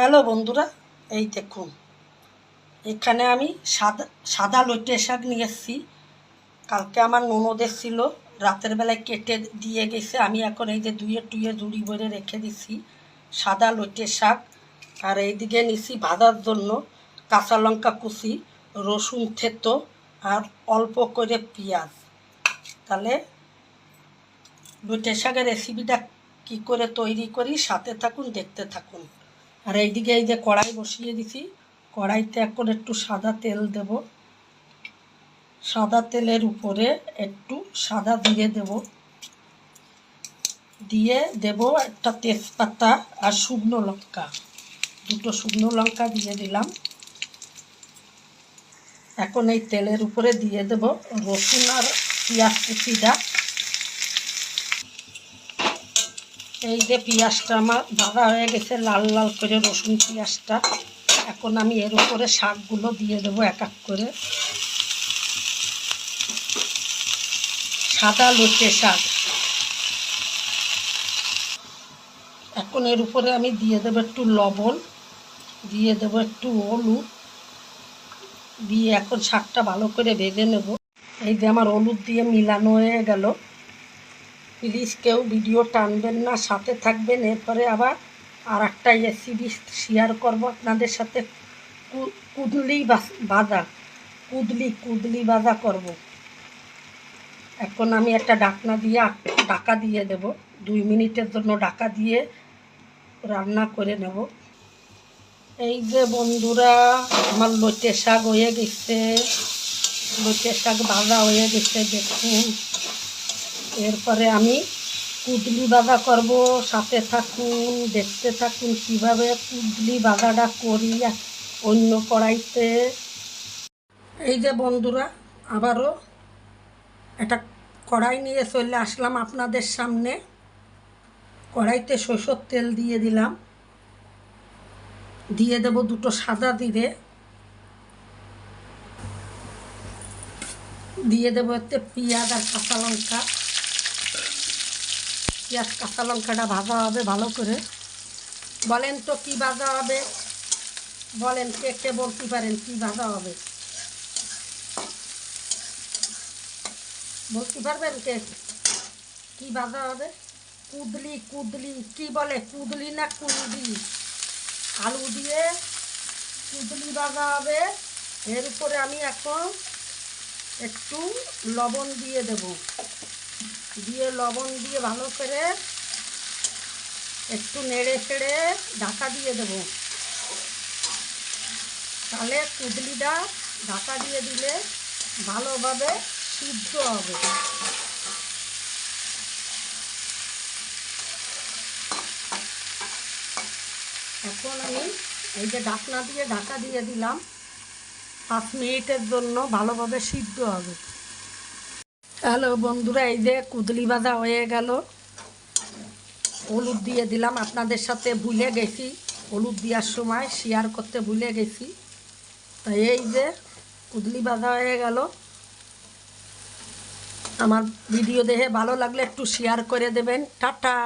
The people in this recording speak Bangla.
হ্যালো বন্ধুরা, এই দেখুন। এখানে আমি সাদা সাদা লইটে শাক নিয়ে এসেছি। কালকে আমার ননদের ছিল রাতের বেলায় কেটে দিয়ে গেছে। আমি এখন এই যে দুইয়ে টুয়ে জুড়ি ভরে রেখে দিছি সাদা লইটে শাক। আর এইদিকে নিছি ভাজার জন্য কাঁচা লঙ্কা কুচি, রসুন থেতো আর অল্প করে পেঁয়াজ। তাহলে লইটে শাকের রেসিপিটা কী করে তৈরি করি, সাথে থাকুন, দেখতে থাকুন। আর এইদিকে এই যে কড়াই বসিয়ে দিছি। কড়াইতে এখন একটু সাদা তেল দেব। সাদা তেলের উপরে একটু সাদা দিয়ে দেব। দিয়ে দেব একটা তেজপাতা আর শুকনো লঙ্কা। দুটো শুকনো লঙ্কা দিয়ে দিলাম। এখন এই তেলের উপরে দিয়ে দেব রসুন আর পেঁয়াজ কুচিটা। এই যে পেঁয়াজটা আমার ভাজা হয়ে গেছে, লাল লাল করে রসুন পেঁয়াজটা। এখন আমি এর উপরে শাকগুলো দিয়ে দেবো এক এক করে। সাদা লোটে শাক। এখন এর উপরে আমি দিয়ে দেবো একটু লবণ, দিয়ে দেবো একটু হলুদ, দিয়ে এখন শাকটা ভালো করে ভেজে নেব। এই যে আমার হলুদ দিয়ে মিলানো হয়ে গেল। প্লিজ কেউ ভিডিও টানবেন না, সাথে থাকবেন। এরপরে আবার আর একটা রেসিপি শেয়ার করব আপনাদের সাথে। কুদলি ভাজা কুদলি কুদলি ভাজা করব। এখন আমি একটা ডাকনা দিয়ে ডাকা দিয়ে দেব। দুই মিনিটের জন্য ডাকা দিয়ে রান্না করে নেব। এই যে বন্ধুরা, আমার লইটে শাক হয়ে গেছে। লইটে শাক ভাজা হয়ে গেছে, দেখুন। এরপরে আমি কুদলি বাঁধা করব, সাথে থাকুন, দেখতে থাকুন কীভাবে কুদলি বাঁধাটা করি অন্য কড়াইতে। এই যে বন্ধুরা, আবারও একটা কড়াই নিয়ে চলে আসলাম আপনাদের সামনে। কড়াইতে সরষের তেল দিয়ে দিলাম। দিয়ে দেব দুটো সাদা দিরে দিয়ে দেবো এতে পেঁয়াজ আর কাঁচা লঙ্কা। পেঁয়াজ, কাঁচা লঙ্কাটা ভাজা হবে ভালো করে। বলেন তো কি ভাজা হবে? বলেন কে কে বলতে পারেন কি ভাজা হবে? বলতে পারবেন কে? কি ভাজা হবে? কুদলি কুদলি, কি বলে? কুদলি না কুদলি? আলু দিয়ে কুদলি ভাজা হবে। এর উপরে আমি এখন একটু লবণ দিয়ে দেব। দিয়ে লবণ দিয়ে ভালো করে একটু নেড়ে ফেড়ে ঢাকা দিয়ে দেব। তাহলে কুদলিটা ঢাকা দিয়ে দিলে ভালোভাবে সিদ্ধ হবে। এখন আমি এই যে ঢাকনা দিয়ে ঢাকা দিয়ে দিলাম, পাঁচ মিনিটের জন্য ভালোভাবে সিদ্ধ হবে। হ্যালো বন্ধুরা, এই যে কুদলি ভাজা হয়ে গেল। হলুদ দিয়ে দিলাম। আপনাদের সাথে ভুলে গেছি। হলুদ দেওয়ার সময় শেয়ার করতে ভুলে গেছি। তো এই যে কুদলি ভাজা হয়ে গেল। আমার ভিডিও দেখে ভালো লাগলে একটু শেয়ার করে দেবেন। টাটা!